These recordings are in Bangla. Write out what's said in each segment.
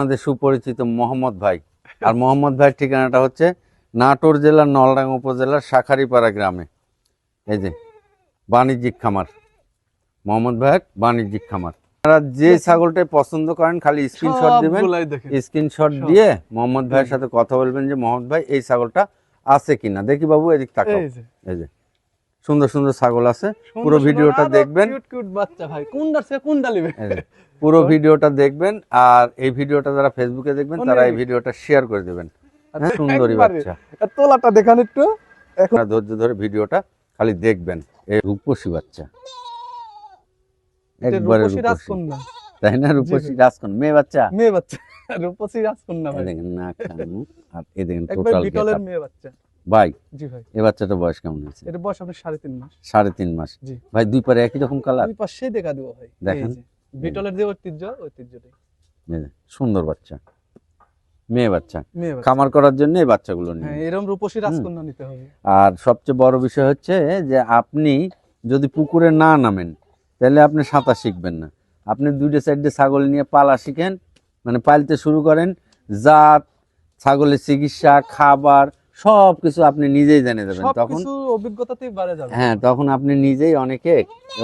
আমাদের সুপরিচিত মোহাম্মদ ভাই। আর মোহাম্মদ ভাইয়ের ঠিকানাটা হচ্ছে নাটোর জেলার নলডাঙ্গা উপজেলার শাখারিপাড়া গ্রামে। এই যে বাণিজ্যিক খামার। মোহাম্মদ ভাইয়ের বাণিজ্যিক খামার। আপনারা যে ছাগলটাই পছন্দ করেন খালি স্ক্রিনশট দিবেন। স্ক্রিনশট দিয়ে মোহাম্মদ ভাইয়ের সাথে কথা বলবেন যে মোহাম্মদ ভাই এই ছাগলটা আছে কিনা? দেখি বাবু এদিক তাকাও। এই যে। সুন্দর সুন্দর ছাগল আছে। পুরো ভিডিওটা দেখবেন। কিউট কিউট বাচ্চা ভাই। কোনটার কোনটা নেবে? পুরো ভিডিওটা দেখবেন আর এই ভিডিওটা যারা ফেসবুকে দেখবেন তারা এই ভিডিওটা শেয়ার করে দেবেন। হ্যাঁ সুন্দরী বাচ্চা। তোলাটা দেখান একটু। এখন ধৈর্য ধরে ভিডিওটা খালি দেখবেন। এই রূপসী বাচ্চা। একবারে রাজকন্যা। তাই না রূপসী মেয়ে বাচ্চা? মেয়ে বাচ্চা। রূপসী রাজকন্যা দেখেন কান। আর এই দেখেন টোটাল মেয়ে বাচ্চা। ভাই জি ভাই। এই বাচ্চাটা বয়স কেমন হয়েছে? এটা বয়স আপনার সাড়ে তিন মাস। সাড়ে তিন মাস। জি। ভাই দুই পারে একই রকম কালার দুই পাশেই দেখা দেবো ভাই দেখেন। বিটলের যে ঐতিহ্য ঐতিহ্যটাই। সুন্দর বাচ্চা। মেয়ে বাচ্চা। খামার করার জন্য এই বাচ্চাগুলো নিয়ে হ্যাঁ এরকম রূপসী রাজকন্যা নিতে হবে। আর সবচেয়ে বড় বিষয় হচ্ছে যে আপনি যদি পুকুরে না নামেন তাহলে আপনি সাঁতার শিখবেন না। আপনি দুইটা সাইডে ছাগল নিয়ে পালা শিখেন মানে পালতে শুরু করেন। জাত ছাগলের চিকিৎসা খাবার সব কিছু আপনি নিজেই জেনে যাবেন তখন অভিজ্ঞতাতেই বাড়ে যাবে। হ্যাঁ তখন আপনি নিজেই অনেকে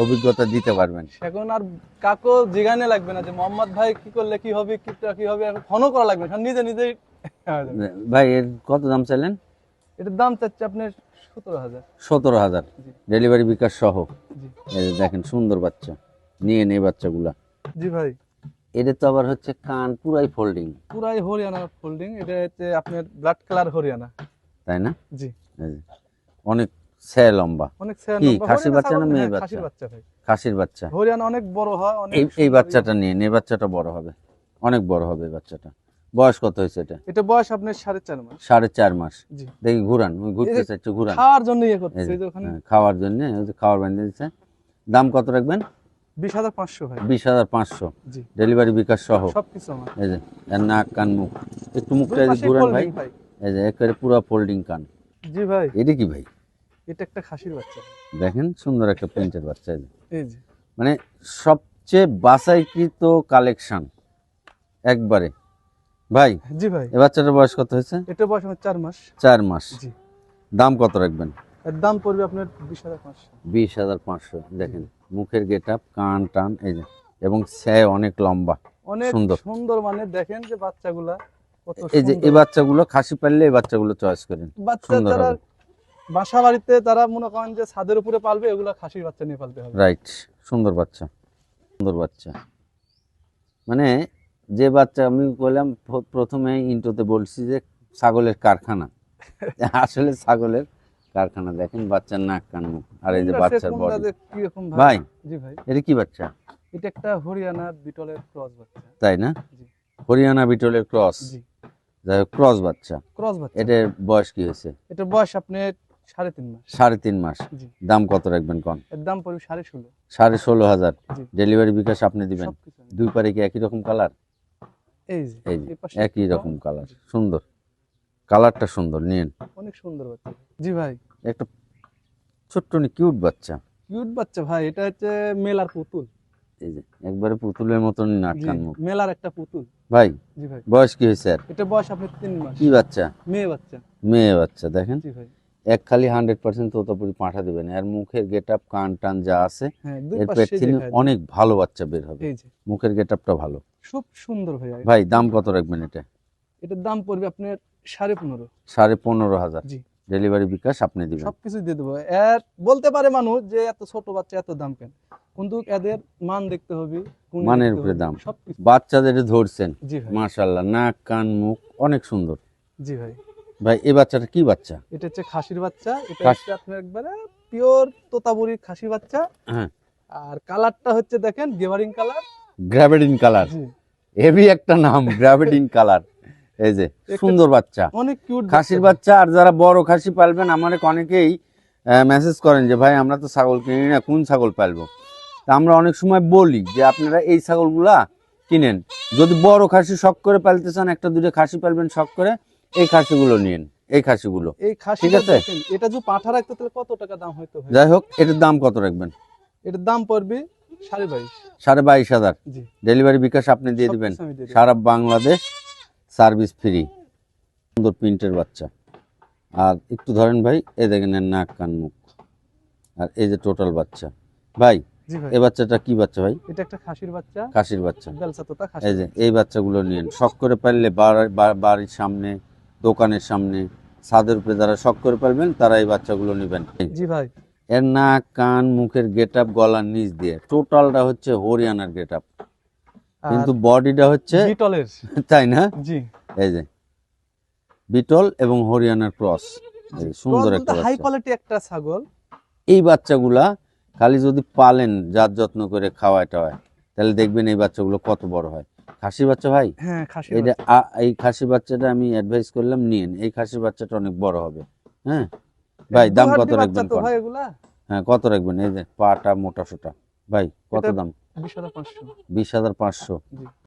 অভিজ্ঞতা দিতে পারবেন। এখন আর কাকো জিগানে লাগবে না যে মোহাম্মদ ভাই কি করলে কি হবে কি কি হবে? এখন ফোনও করা লাগবে না নিজে নিজেই ভাই এর কত দাম চাইলেন? এটার দাম চাচ্ছে আপনার সতেরো হাজার। সতেরো হাজার। ডেলিভারি বিকাশ সহ। এই যে দেখেন সুন্দর বাচ্চা। নিয়ে নেই বাচ্চাগুলা। জি ভাই। এটা তো আবার হচ্ছে কান পুরাই ফোল্ডিং পুরাই হরিয়ানা ফোল্ডিং এটা হচ্ছে আপনার ব্লাড কালার হরিয়ানা। তাই না? জি। অনেক সে লম্বা। অনেক লম্বা। খাসির বাচ্চা না মেয়ে হ্যাঁ, বাচ্চা? খাসির বাচ্চা ভাই। খাসির বাচ্চা। হরিয়ানা অনেক বড় হয় অনেক এই বাচ্চাটা নিয়ে এই বাচ্চাটা বড় হবে। অনেক বড় হবে এই বাচ্চাটা। বয়স কত হয়েছে এটা? এটা বয়স আপনার সাড়ে চার মাস। সাড়ে চার মাস। দেখি ঘুরান ওই ঘুরতে এই ঘুরান। খাওয়ার জন্য ইয়ে করতেছে ওখানে। হ্যাঁ, খাওয়ার জন্য খাওয়ার বানিয়ে দিচ্ছে দাম কত রাখবেন? বিশ হাজার পাঁচশো ভাই। বিশ হাজার পাঁচশো। ডেলিভারি বিকাশ সহ। সবকিছু আমার। এই যে নাক কান মুখ। একটু মুখটা ঘুরান ভাই। এই যে একেবারে পুরো ফোল্ডিং কান। জি ভাই। এটা কি ভাই? এটা একটা খাসির বাচ্চা। দেখেন সুন্দর একটা প্রিন্টের বাচ্চা এই যে। মানে সবচেয়ে বাছাইকৃত কালেকশন একবারে। ভাই জি ভাই। এ বাচ্চাটার বয়স কত হয়েছে? এটা বয়স আমার চার মাস। চার মাস। জি। দাম কত রাখবেন? এর দাম পড়বে আপনার বিশ হাজার পাঁচশো। বিশ হাজার পাঁচশো দেখেন। মুখের গেট আপ কান টান এই যে। এবং সে অনেক লম্বা। অনেক সুন্দর। সুন্দর মানে দেখেন যে বাচ্চাগুলা এই যে এই বাচ্চাগুলো খাসি পারলে এই বাচ্চাগুলো চয়েস করেন। সুন্দর হবে। বাসা বাড়িতে তারা মনে করেন যে ছাদের উপরে পালবে এগুলা খাসির বাচ্চা নিয়ে পালতে হবে। রাইট সুন্দর বাচ্চা সুন্দর বাচ্চা। মানে যে বাচ্চা আমি বললাম প্রথমে ইন্টোতে বলছি যে ছাগলের কারখানা। আসলে ছাগলের কারখানা দেখেন বাচ্চার নাক কান মুখ আর এই যে বাচ্চার বডি ভাই ভাই জি ভাই। এটা কি বাচ্চা? এটা একটা হরিয়ানা বিটলের ক্রস বাচ্চা। তাই না? হরিয়ানা বিটলের ক্রস। জি। যাই হোক ক্রস বাচ্চা। ক্রস বাচ্চা। এটার বয়স কি হয়েছে? এটা বয়স আপনার সাড়ে তিন মাস। সাড়ে তিন মাস। দাম কত রাখবেন কন? এর দাম পড়বে সাড়ে ষোলো। সাড়ে ষোলো হাজার। ডেলিভারি বিকাশ আপনি দিবেন। দুই পারে কি একই রকম কালার? এই যে একই রকম কালার। সুন্দর। কালারটা সুন্দর নিন অনেক সুন্দর বাচ্চা। জি ভাই। একটা ছোট্ট কিউট বাচ্চা। কিউট বাচ্চা ভাই এটা হচ্ছে মেলার পুতুল। এই যে একবারে পুতুলের মতন নাক জি কান মুখ। মেলার একটা পুতুল। ভাই জি ভাই। বয়স কি হয়েছে এটা বয়স আপনার তিন মাস। কি বাচ্চা? মেয়ে বাচ্চা। মেয়ে বাচ্চা দেখেন। জি ভাই। এক খালি হান্ড্রেড পার্সেন্ট তোতাপুরি পাঠা দেবেন। আর মুখের গেট আপ কান টান যা আছে হ্যাঁ এর পেট থেকে অনেক ভালো বাচ্চা বের হবে। মুখের গেট আপটা ভালো। খুব সুন্দর ভাই। ভাই দাম কত রাখবেন এটা? এটার দাম পড়বে আপনার সাড়ে পনেরো। সাড়ে পনেরো হাজার। জি। ডেলিভারি বিকাশ আপনি দিবেন। সবকিছু দিয়ে দেবো। এর বলতে পারে মানুষ যে এত ছোট বাচ্চা এত দাম কেন? কিন্তু এদের মান দেখতে হবে মানের উপরে দাম। বাচ্চাদের ধরছেন। জি ভাই। মাশাল্লাহ নাক কান মুখ অনেক সুন্দর। জি ভাই। ভাই এই বাচ্চাটা কি বাচ্চা? এটা হচ্ছে খাসির বাচ্চা এটা হচ্ছে আপনার একবারে পিওর তোতাবুরির খাসি বাচ্চা। হ্যাঁ। আর কালারটা হচ্ছে দেখেন গেভারিং কালার। গ্র্যাভিডিন কালার। হেভি একটা নাম গ্র্যাভিডিন কালার। এই যে সুন্দর বাচ্চা। অনেক কিউট খাসির বাচ্চা আর যারা বড় খাসি পালবেন আমার অনেকেই মেসেজ করেন যে ভাই আমরা তো ছাগল কিনি না কোন ছাগল পালবো? তা আমরা অনেক সময় বলি যে আপনারা এই ছাগলগুলা কিনেন। যদি বড় খাসি শখ করে পালতে চান একটা দুটো খাসি পালবেন শখ করে এই খাসিগুলো নিন এই খাসিগুলো। এই খাসি ঠিক আছে? এটা যদি পাঠা রাখতে তাহলে কত টাকা দাম হয়তো যাই হোক এটার দাম কত রাখবেন? এটার দাম পড়বে সাড়ে বাইশ। সাড়ে বাইশ হাজার। ডেলিভারি বিকাশ আপনি দিয়ে দিবেন। সারা বাংলাদেশ সার্ভিস ফ্রি। সুন্দর প্রিন্টের বাচ্চা। আর একটু ধরেন ভাই এ দেখেন এর নাক কান মুখ। আর এই যে টোটাল বাচ্চা। ভাই এই বাচ্চাটা কি বাচ্চা ভাই? এটা একটা খাসির বাচ্চা। কাশির বাচ্চা। এই যে এই বাচ্চাগুলো নিন শখ করে পারলে বাড়ির সামনে দোকানের সামনে ছাদের উপরে যারা শখ করে পারবেন তারা এই বাচ্চাগুলো নেবেন। জি ভাই। এর নাক কান মুখের গেট আপ গলার নিচ দিয়ে। টোটালটা হচ্ছে হরিয়ানার গেট আপ কিন্তু বডিটা হচ্ছে বিটলের। তাই না? জি। এই যে বিটল এবং হরিয়ানার ক্রস। সুন্দর একটা হাই কোয়ালিটি একটা ছাগল। এই বাচ্চাগুলা খালি যদি পালেন জাত যত্ন করে খাওয়ায় টাওয়ায় তাহলে দেখবেন এই বাচ্চাগুলো কত বড় হয়। খাসি বাচ্চা ভাই? হ্যাঁ খাসি এটা এই খাসি বাচ্চাটা আমি অ্যাডভাইস করলাম নিন এই খাসি বাচ্চাটা অনেক বড় হবে। হ্যাঁ? ভাই দাম কত রাখবেন হ্যাঁ কত রাখবেন? এই যে পাটা মোটা সোটা। ভাই কত দাম? বিশ হাজার পাঁচশো।